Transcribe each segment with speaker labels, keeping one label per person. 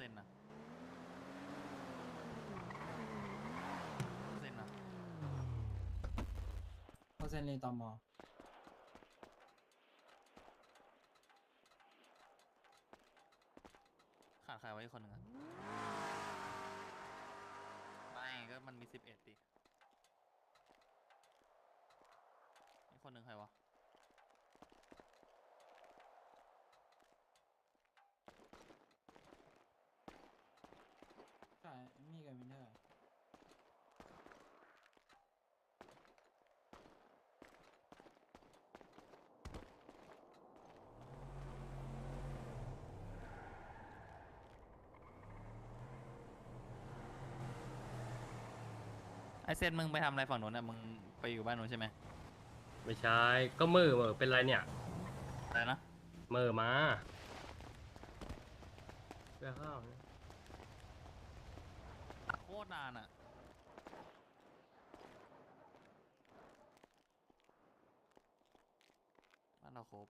Speaker 1: เส้
Speaker 2: นนะเส้นนะเข
Speaker 1: าเซ็นเลยต่อมอ
Speaker 3: ขาดใครไว้คนหนึ่งไม่ก็มันมีสิบเอ็ดดิอีคนหนึ่งใครวะ
Speaker 1: เซ
Speaker 3: นมึงไปทำอะไรฝั่งนู้นอะมึงไปอยู่บ้านนู้นใช่ไหม
Speaker 4: ไม่ใช่ ก็มือมือเป็นไรเนี่ย
Speaker 3: อะไรนะ
Speaker 4: มือมาเพื่อข้าวเนี่ย
Speaker 3: โคตรนานอะบ้านเราครบ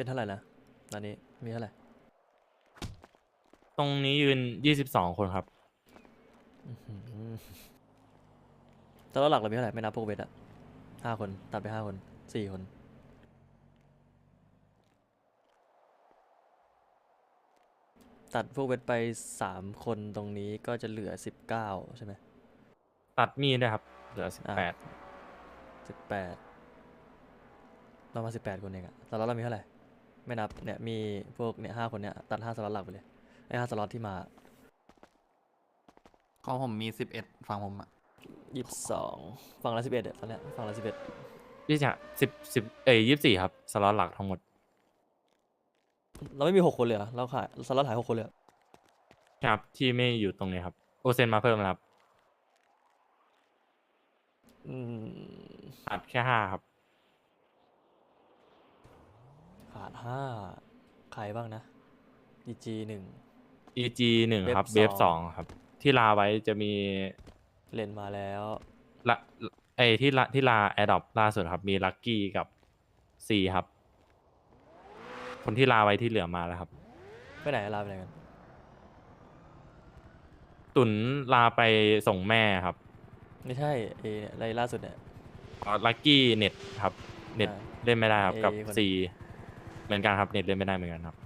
Speaker 5: เป็นเท่าไหร่นะตอนนี้มีเท่าไหร่
Speaker 6: ตรงนี้ยืนยี่สิบสองคนครับ
Speaker 5: อื้อหือแต่ว่าหลักเรามีเท่าไหร่ไม่นับพวกเวทอะห้าคนตัดไปห้าคนสี่คนตัดพวกเวทไปสามคนตรงนี้ก็จะเหลือสิบเก้าใช่ไหม
Speaker 6: ตัดมีดด้วยครับ เหลือสิบ
Speaker 5: อ่า
Speaker 6: แปด
Speaker 5: สิบแปดเรามาสิบแปดคนเองอะสล็อตเรามีเท่าไหร่ ไม่นับเนี่ยมีพวกเนี่ยห้าคนเนี่ยตัดห้าสล็อตหลักไปเลยไอ้ห้าสล็อตที่มา
Speaker 3: ของผมมีสิบเอ็ดฝั่งผมอะ
Speaker 5: ยี่สิบสองฝั่งละสิบเอ็ดตอนเนี้ยฝั่งละสิบเอ็ด
Speaker 6: ยี่สิบสิบสิบเอ้ยยี่สิบสี่ครับสล็อตหลักทั้งหมด
Speaker 5: เราไม่มีหกคนเลยเหรอเราขายสล็อตหายหกคนเลยเหรอ
Speaker 6: ครับที่ไม่อยู่ตรงนี้ครับ โอเซนมาเพิ่มแล้วครับ
Speaker 5: อืม
Speaker 6: ตัดแค่ห้าครับ
Speaker 5: ขาดห้าใครบ้างนะ EG หนึ่ง
Speaker 6: EG หนึ่งครับ
Speaker 5: เว
Speaker 6: เบ
Speaker 5: ฟ
Speaker 6: ฟ
Speaker 5: ส
Speaker 6: ส
Speaker 5: อ
Speaker 6: อง งครับ ที่ลาไว้จะมี
Speaker 5: เลนมาแล้ว
Speaker 6: ละไอที่ละที่ลาแอดดอปล่าสุดครับมีลักกี้กับซีครับ คนที่ลาไว้ที่เหลือมาแล้วครับ
Speaker 5: ไปไหนลาไปไหนกัน
Speaker 6: ตุนลาไปส่งแม่ครับ
Speaker 5: ไม่ใช่เอเนี่ยอะไรล่าสุดเนี่ย
Speaker 6: ลักกี้เน็ตครับ เน็ต
Speaker 5: อ่า
Speaker 6: เล่นไม่ได้ครับกับ
Speaker 5: เอคน
Speaker 6: ซี เหมือนกันครับเน็ตเล่นไม่ได้เหมือนกันครับ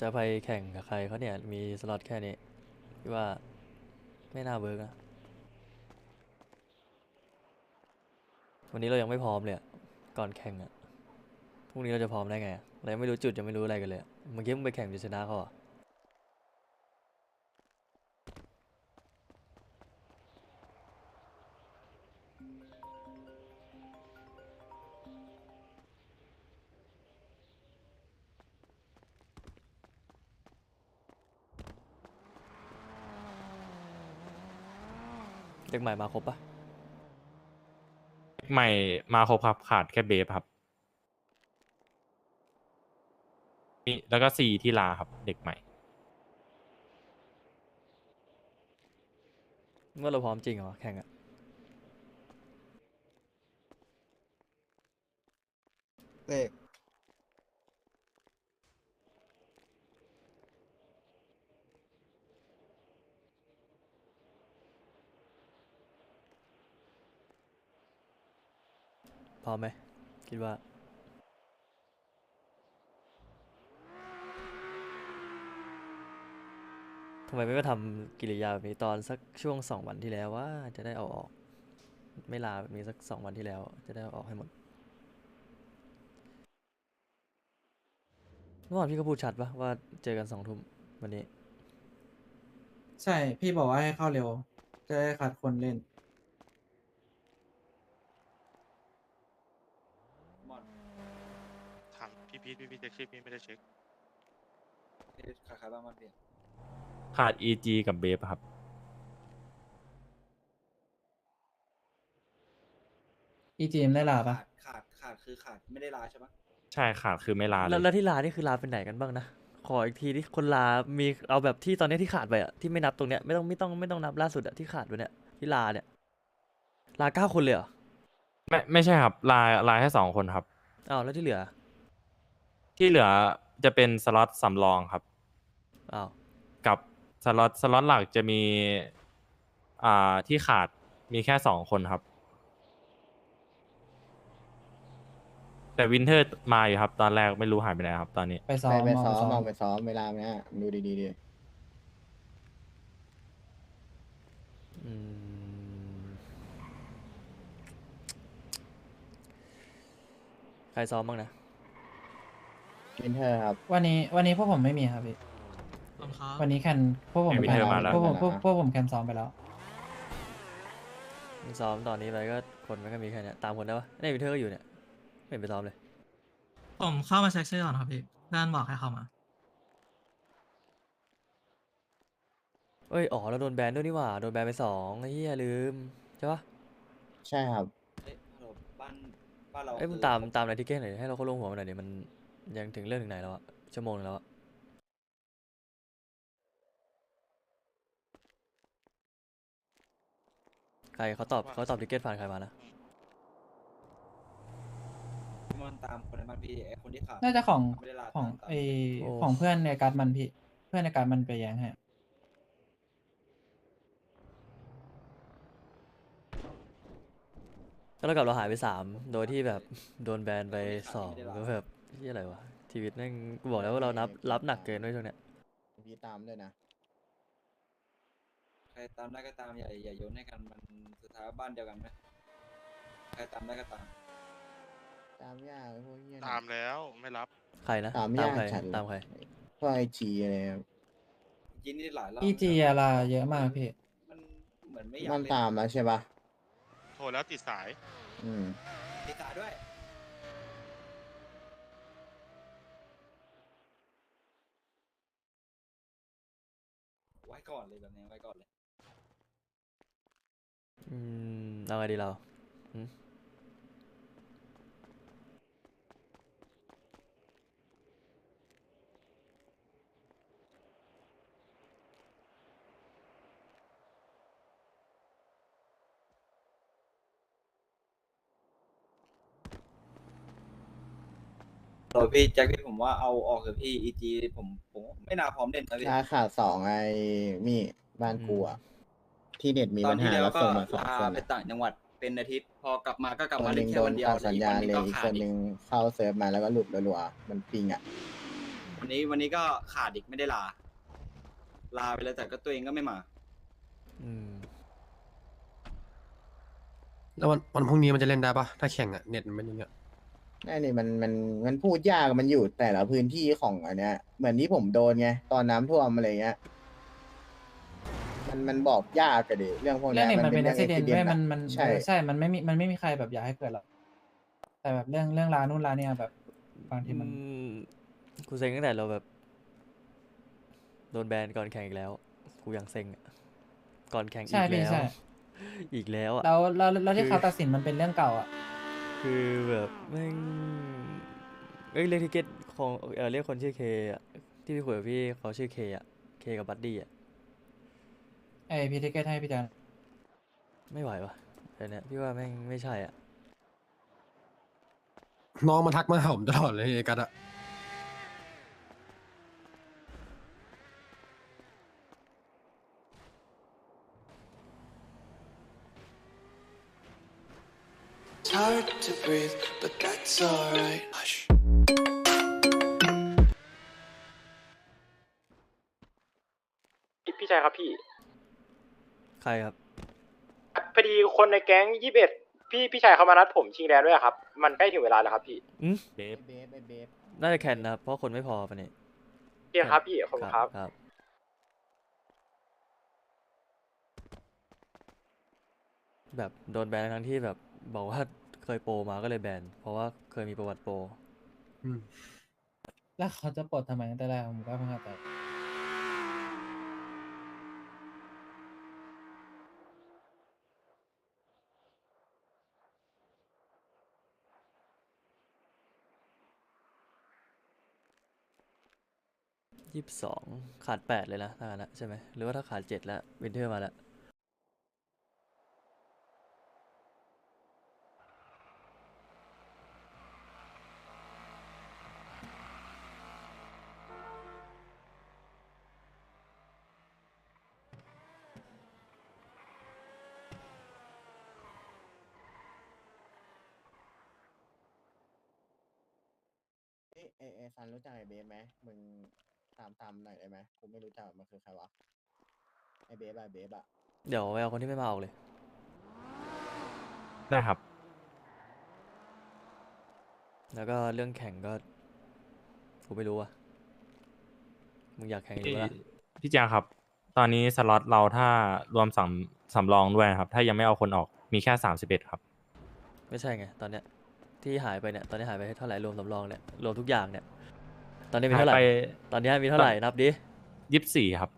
Speaker 5: จะไปแข่งกับใครเขาเนี่ยมีสล็อตแค่นี้คิดว่าไม่น่าเบิร์กนะวันนี้เรายังไม่พร้อมเลยอะก่อนแข่งอะพรุ่งนี้เราจะพร้อมได้ไงอะเรายังไม่รู้จุดยังไม่รู้อะไรกันเลยอะเมื่อกี้มึงไปแข่งจะชนะเขาเหรอเด็กใหม่มาครบปะ
Speaker 6: ใหม่มาครบครับขาดแค่เบฟครับมีแล้วก็ซีที่ลาครับ เด็กใหม่
Speaker 5: เมื่อเราพร้อมจริงเหรอวะแข่งอะ
Speaker 7: เลข
Speaker 5: พร้อมไหม คิดว่า ทำไมไม่มาทำกิริยาแบบนี้ตอนสักช่วงสองวันที่แล้วว่าจะได้เอาออก ไม่ลาแบบนี้สักสองวันที่แล้ว จะได้เอาออกให้หมดเมื่อวานพี่ก็พูดชัดปะว่าเจอกันสองทุ่มวันนี้
Speaker 1: ใช่ พี่บอกว่าให้เข้าเร็ว จะได้คัดคนเล่น
Speaker 7: ถาม พี่พีทพี่พีทเช็คชื่อพี่ไม่ได้เช็ค
Speaker 3: ขาดใครบ้างมันเพีย
Speaker 6: ขาด EG กับเบฟครับ
Speaker 1: อีจีมได้ลาปะ
Speaker 3: ขาดขาดคือขาดไม่ได้ลาใช่ปะ
Speaker 6: ใช่ขาดคือไม่ลาเล
Speaker 5: แล้ว
Speaker 6: ย
Speaker 5: แล้วที่ลานี่คือลาเป็นไหนกันบ้างนะ ขออีกทีที่คนลา มีเอาแบบที่ตอนนี้ที่ขาดไปอะที่ไม่นับตรงเนี้ยไม่ต้องไม่ต้องไม่ต้องนับล่าสุดอะที่ขาดไปเนี่ยที่ลาเนี่ยลาเก้าคนเลยเหรอ
Speaker 6: ไม่ไม่ใช่ครับลาลาแค่สองคนครับ
Speaker 5: อ้าวแล้วที่เหลือ
Speaker 6: ที่เหลือจะเป็นสล็อตสำรองครับ
Speaker 5: อ้าว
Speaker 6: กับสล็อตสล็อตหลักจะมีอ่าที่ขาดมีแค่สองคนครับ แต่วินเทอร์มาอยู่ครับ ตอนแรกไม่รู้หายไปไหนครับ ตอนนี้
Speaker 1: ไปซ้อ
Speaker 8: ไป
Speaker 1: ม
Speaker 8: ไปซ้อ
Speaker 1: เา
Speaker 8: มเอาไปซ้อมเวลาเนี้ยดูดีๆดิ
Speaker 5: อืมใครซ้อมบ้างนะ
Speaker 8: วินเทอร์ครับ
Speaker 1: วันนี้วันนี้พวกผมไม่มีครับพี่วันนี้แคนพวกผม
Speaker 6: เห็นวินเทอร์มาแล้ว
Speaker 1: พวกผมพวกพวกผมแคนซ้อมไปแล้ว
Speaker 5: มึงซ้อมตอนนี้ไปก็คนมันก็มีแค่เนี้ยตามคนได้ปะเนี่ยวินเทอร์ก็อยู่เนี่ยไม่เห็นไปซ้อมเลย
Speaker 9: ผมเข้ามาเช็คชื่อก่อนครับพี่เพื่อนบอกให้เข้ามา
Speaker 5: เอ้ยอ๋อเราโดนแบนด้วยนี่หว่าโดนแบนไปสองไอ้เหี้ยลืมใช่ปะ
Speaker 8: ใช่ครับ
Speaker 3: บ้านบ้านเรา
Speaker 5: เอ้ยมึงตามตามในทิเก็ตหน่อยดิให้เราเขาลงหัวมันหน่อยดิมัน ยังถึงเรื่องถึงไหนแล้วอะชั่วโมงนึงแล้วอะใครเขาตอบเขาตอบทิเก็ตผ่านใครมานะ
Speaker 3: มันตามคนในบ้านพี่ไอคนที่ขาด
Speaker 1: น่าจะของ
Speaker 3: ไม่ได้ลา
Speaker 1: ของ
Speaker 3: ตาม
Speaker 1: ไอ
Speaker 5: โอ้
Speaker 1: ของเพื่อนในการดมันพี่ เพื่อนในการดมันไปแย้งให้
Speaker 5: ก็แล้วกับเราหายไปสามโดยที่แบบโดนแบนไปสองก็แบบ ที่อะไรวะชีวิตแม่งกูบอกแล้วว่าเรานับรับหนักเกินด้วยช่วงเนี้ย
Speaker 8: พี่ตามด้วยนะ
Speaker 3: ใครตามได้ก็ตามอย่าอย่าโยนให้กันมันสุดท้ายบ้านเดียวกันไหมใครตามได้ก็ตาม
Speaker 8: ตามยากไอ้พวกเนี้ย
Speaker 7: ตามแล้วไม่รับ
Speaker 5: ใครนะ
Speaker 8: ตาม
Speaker 5: ตาม
Speaker 8: ยาก
Speaker 5: ใคร
Speaker 8: จัดเลย
Speaker 5: ตามใคร
Speaker 8: พวกไอจีอะไรครับ
Speaker 3: กินนี่หลายรอบ
Speaker 1: อีจีอะลาเยอะมากพี่
Speaker 3: มันเหมือนไม่อยาก
Speaker 8: มัน
Speaker 3: เล่
Speaker 8: ตามแล้วใช่ปะ
Speaker 7: โทรแล้วติดสาย
Speaker 8: อืม
Speaker 3: ติดสายด้วย ก่อนเลยแบบนี้ไว้ก่อนเลย
Speaker 5: อืมเอาไงดีเรา
Speaker 3: โดยพี่แจ็คพี่ผมว่าเอาออกเถอะพี่ EG ผมผมไม่น่าพร้อมเล่นนะพี่
Speaker 8: ถ้าขาดสองไอ้มีบ้านกูอะที่เน็ตมี
Speaker 3: ตอ
Speaker 8: ปั
Speaker 3: น
Speaker 8: ญ
Speaker 3: ที่
Speaker 8: หา
Speaker 3: แล้ว
Speaker 8: แล้ว
Speaker 3: ก็
Speaker 8: ส่งมาสอง
Speaker 3: ลา
Speaker 8: คน
Speaker 3: ไป
Speaker 8: อะ
Speaker 3: ต่างจังหวัดเป็นอาทิตย์พอกลับมาก็กลับ
Speaker 8: ค
Speaker 3: มาน
Speaker 8: ห
Speaker 3: เล่
Speaker 8: นึ่
Speaker 3: น
Speaker 8: ง
Speaker 3: แค่
Speaker 8: โด
Speaker 3: วันนเดียว
Speaker 8: ตัดสัญญาณเลย
Speaker 3: อี
Speaker 8: อี
Speaker 3: ก
Speaker 8: ก
Speaker 3: วั
Speaker 8: คนน
Speaker 3: ห
Speaker 8: ห
Speaker 3: นึ่
Speaker 8: นึ่
Speaker 3: ง
Speaker 8: งเข้าเซิร์ฟมาแล้วก็หลุดรัวๆมันปิงอะ
Speaker 3: วันนี้วันนี้ก็ขาดอีกไม่ได้ลา ลาไปแล้วแต่ก็ตัวเองก็ไม่มา
Speaker 5: อืม
Speaker 4: แล้ววันวันพรุ่งนี้มันจะเล่นได้ปะถ้าแข่งอะเน็ตมันเป็นอย่างเงี้ย
Speaker 8: นั่นนี่มันมันมันพูดยากมันอยู่แต่ละพื้นที่ของอันเนี้ย เหมือนที่ผมโดนไงตอนน้ำท่วมอะไรเงี้ย มันมันบอกยากกันดิเรื่องพวก
Speaker 1: เรื่
Speaker 8: เนี้
Speaker 1: อง
Speaker 8: ย
Speaker 1: นี้มันเป็นอุ
Speaker 8: เรื่
Speaker 1: บิเหตุ
Speaker 8: accident
Speaker 1: ด้วย
Speaker 8: อะ
Speaker 1: มันมัน
Speaker 8: ใช่
Speaker 1: เออใช่ มันไม่มีมันไม่มีใครแบบอยากให้เกิดหรอกแต่แบบเรื่องเรื่องราวนู่นราวเนี่ยแบบบางทีมัน
Speaker 5: อืมกูเซ็งตั้งแต่เราแบบ โดนแบนก่อนแข่งอีกแล้ว กูยังเซ็งอะก่อนแข่งอี
Speaker 1: ใช่
Speaker 5: ก
Speaker 1: พี่
Speaker 5: แล้ว
Speaker 1: ใช่
Speaker 5: อีกแล้วอะ
Speaker 1: แล้วแล้วแล้วที่
Speaker 5: คือ
Speaker 1: เขาตัดสินมันเป็นเรื่องเก่าอะ
Speaker 5: คือแบบแม่งเอ้ยเรียกทิเก็ตของเออเรียกคนชื่อเคอะที่พี่คุยกับพี่เขาชื่อเคอะเคกับบัดดี้อะ
Speaker 1: ไอพีทิเกตให้พี่จัน
Speaker 5: ไม่ไหววะแต่เนี้ยพี่ว่าแม่งไม่ใช่อะ
Speaker 4: น้องมาทักมาหาผมตลอดเลยไอ้กัดอะ
Speaker 10: hard to breathe, but that's alright. Hush.
Speaker 11: พี่ชายครับพี่
Speaker 5: ใครครับ
Speaker 11: พอดีคนในแก๊งยี่สิบพี่พี่ชายเขามานัดผมชิงแดนด้วยอะครับ มันใกล้ถึงเวลาแล้วครับพี่
Speaker 6: เบฟ
Speaker 8: เบฟเบฟ
Speaker 5: น่าจะแคนนะเพราะคนไม่พอปะเนี่ยเพี
Speaker 11: ยครับพี่ขอบคุณครับ
Speaker 5: ครับ แบบโดนแบนทั้งที่แบบบอกว่า เคยโปรมาก็เลยแบน เพราะว่าเคยมีประวัติโปร
Speaker 4: อืม
Speaker 1: แล้วเขาจะปลดทำไมตั้งแต่แรกผมก็ไม่เข้าใจ
Speaker 5: ยี่สิบสองขาดแปดเลยนะถ้างั้นนะใช่ไหมหรือว่าถ้าขาดเจ็ดแล้ววินเทอร์มาแล้ว
Speaker 8: เอ้ยเอยเอยซันรู้จักไอเบฟไหมมึงตามตามหน่อยได้ไหมกูไม่รู้จักมันคือใครวะไอเบฟอะเบฟอะ
Speaker 5: เดี๋ยวไปเอาคนที่ไม่มาออกเลย
Speaker 6: ได้ครับ
Speaker 5: แล้วก็เรื่องแข่งก็กูไม่รู้อะมึงอยากแข่งอยู่
Speaker 6: พี่
Speaker 5: ปะล่ะ
Speaker 6: พี่แจงครับ ตอนนี้สล็อตเราถ้ารวมสำสำรองด้วยนะครับ ถ้ายังไม่เอาคนออกมีแค่สามสิบเอ็ดครับ
Speaker 5: ไม่ใช่ไง ตอนเนี้ย ที่หายไปเนี่ยตอนนี้หายไปเท่าไหร่รวมสำรองเนี่ยรวมทุกอย่างเนี่ย ตอนนี้มีเท่าไหร่
Speaker 6: หายไป
Speaker 5: ตอนนี้มีเท่าไหร่นับดิ
Speaker 6: ยี่สิบสี่ครับ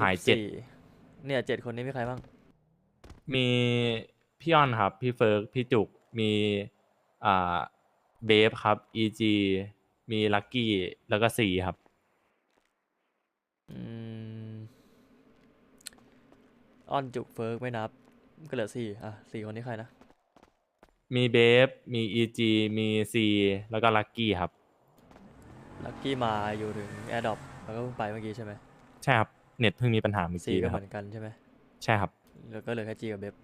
Speaker 6: หายเจ็ด
Speaker 5: 24เนี่ยเจ็ดคนนี้มีใครบ้าง
Speaker 6: มีพี่ออนครับ พี่เฟิร์กพี่จุกมีอ่าเบฟครับ EG มีลักกี้แล้วก็สี่ครับ
Speaker 5: อืมอ้อนจุกเฟิร์กไม่นับ ก็เหลือสี่อะสี่คนนี้ใครนะ
Speaker 6: มีเบฟ มี EG มีซีแล้วก็ลักกี้ครับ
Speaker 5: ลักกี้มาอยู่ถึงแอร์ดอปแล้วก็เพิ่งไปเมื่อกี้ใช่ไหม
Speaker 6: ใช่ครับ เน็ตเพิ่งมีปัญหาเมื่อ
Speaker 5: สี่
Speaker 6: กี้
Speaker 5: ก็
Speaker 6: นะ
Speaker 5: เห
Speaker 6: ครั
Speaker 5: มื
Speaker 6: บ
Speaker 5: อนกันใช่ไหม
Speaker 6: ใช่ครับ
Speaker 5: แล้วก็เหลือแค่จีกับเบบ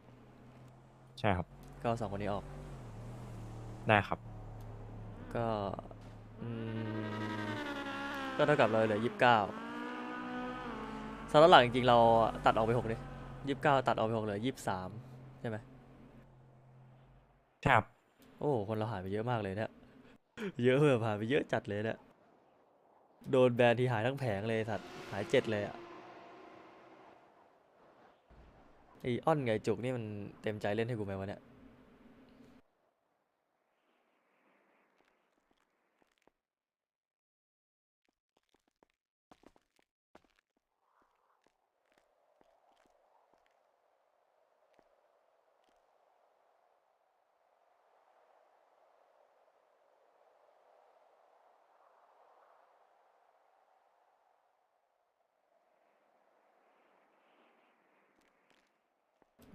Speaker 6: ใช่ครับ
Speaker 5: ก็เอาสองคนนี้ออก
Speaker 6: ได้ครับ
Speaker 5: ก็อืมก็เท่ากับเราเหลือยี่สิบเก้าสำหรับหลังจริงๆเราตัดออกไปหกดิยี่สิบเก้าตัดออกไปหกเหลือยี่สิบสามใช่ไหม
Speaker 6: ใช่ ครับ
Speaker 5: โอ้โหคนเราหายไปเยอะมากเลยเนี่ยเยอะแบบหายไปเยอะจัดเลยเนี่ยโดนแบนที่หายทั้งแผงเลยสัตว์หายเจ็ดเลยอะไออ้อนไงจุกนี่มันเต็มใจเล่นให้กูไหมวะเนี่ย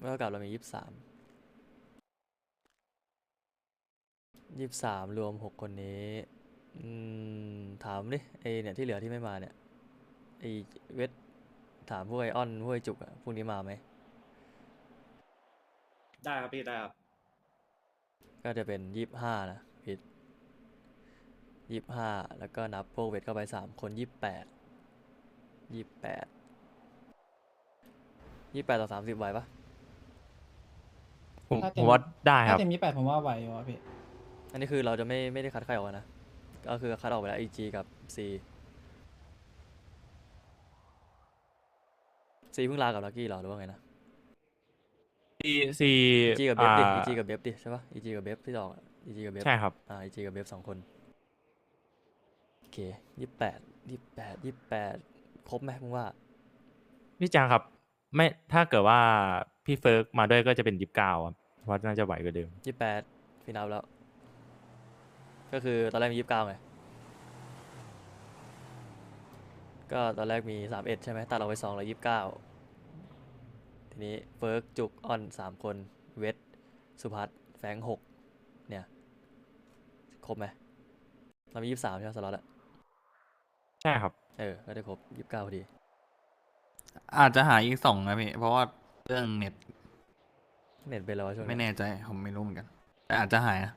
Speaker 5: เมื่อกับเรามียี่สิบสามยี่สิบสามรวมหกคนนี้อืมถามดิไอเนี่ยที่เหลือที่ไม่มาเนี่ยไอเวทถามพวกไอออนพวกไอจุกอะพวกนี้มาไหม
Speaker 2: ได้ครับพี่ได้ครับ
Speaker 5: ก็จะเป็นยี่สิบห้านะพิดยี่สิบห้าแล้วก็นับพวกเวทเข้าไปสามคนยี่สิบแปดยี่สิบแปดยี่สิบแปดต่อสามสิบไหวปะ
Speaker 6: ผม
Speaker 1: ถ้า
Speaker 6: ผ
Speaker 1: เต็ม
Speaker 6: มว่าได้ค
Speaker 1: ถ้า
Speaker 6: รับ
Speaker 1: เต็มยี่แปดผมว่าไหวอยู่อะพี่
Speaker 5: อันนี้คือเราจะไม่ไม่ได้คัดใครออกนะ ก็คือคัดออกไปแล้ว EG กับ C C เพิ่งลากับลักกี้เหรอหรือว่าไงนะ
Speaker 6: ซีซี
Speaker 5: EG กับเบฟดิ
Speaker 6: อ่า
Speaker 5: EG กับเบฟดิใช่ปะ EG กับเบฟที่ออกอะ EG กับเบฟ
Speaker 6: ใช่ครับ
Speaker 5: อ่า EG กับเบฟสองคน โอเคยี่แปดยี่แปดยี่แปดครบไหมมึงว่า
Speaker 6: พี่แจางครับ ไม่ถ้าเกิดว่า พี่เฟิร์กมาด้วยก็จะเป็นยิบเก้าครับเพราะน่าจะไหวกว่าเดิม
Speaker 5: ยี่แปดฟินาลแล้ว ก็คือตอนแรกมียี่สิบเก้าไง ก็ตอนแรกมีสามเอ็ดใช่ไหมตัดออกไปสองเหลือยี่สิบเก้าทีนี้เฟิร์กจุกออนสามคนเวทสุพัฒน์แฟงหกเนี่ย ครบไหมเรามียี่สิบสามใช่ไหมสล็อตอะ
Speaker 6: ใช่ครับ
Speaker 5: เออก็ได้ครบยี่สิบเก้าพอดี
Speaker 2: อาจจะหาอีกสองนะพี่ เพราะว่า เรื่องเน็ต
Speaker 5: เน็ตเป็นแล้วช่วง
Speaker 2: ไม่
Speaker 5: นี้
Speaker 2: แน่ใจ ผมไม่รู้เหมือนกัน แต่อาจจะหายนะ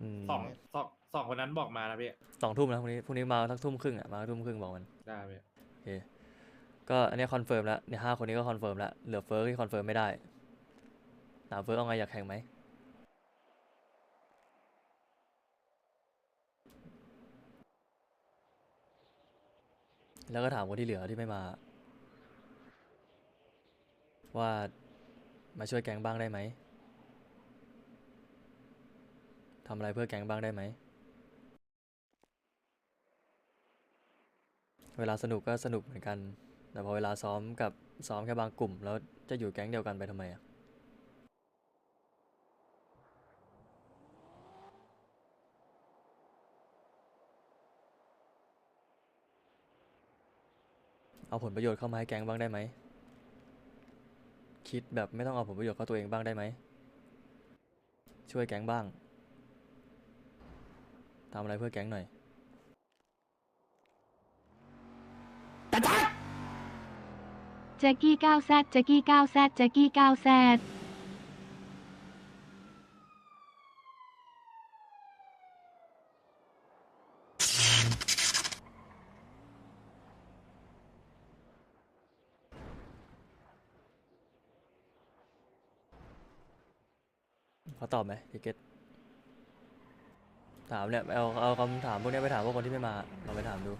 Speaker 5: อืม
Speaker 2: สองสองสองคนนั้นบอกมานะพี่
Speaker 5: สองทุ่มนะพรุ่งนี้พรุ่งนี้มาทักทุ่มครึ่งอะมาทุ่มครึ่งบอกมัน
Speaker 2: ได้พี่
Speaker 5: โอเคก็อันนี้คอนเฟิร์มแล้วเนี่ยห้าคนนี้ก็คอนเฟิร์มแล้วเหลือเฟิร์สที่คอนเฟิร์มไม่ได้ถามเฟิร์สเอาไงอยากแข่งไหม แล้วก็ถามคนที่เหลือที่ไม่มา ว่ามาช่วยแก๊งบ้างได้ไหมทำอะไรเพื่อแก๊งบ้างได้ไหม เวลาสนุกก็สนุกเหมือนกัน แต่พอเวลาซ้อมกับซ้อมแค่บางกลุ่ม แล้วจะอยู่แก๊งเดียวกันไปทำไมอะ เอาผลประโยชน์เข้ามาให้แก๊งบ้างได้ไหม คิดแบบไม่ต้องเอาผลประโยชน์เข้าตัวเองบ้างได้ไหม ช่วยแก๊งบ้างทำอะไรเพื่อแก๊งหน่อย
Speaker 12: แจ็กกี้9แซดแจ็กกี้9แซดแจ็กกี้9แซด
Speaker 5: ตอบไหมทิเกตถามเนี่ยเอาเอาคำถามพวกเนี้ยไปถามพวกคนที่ไม่มาลองไปถามดู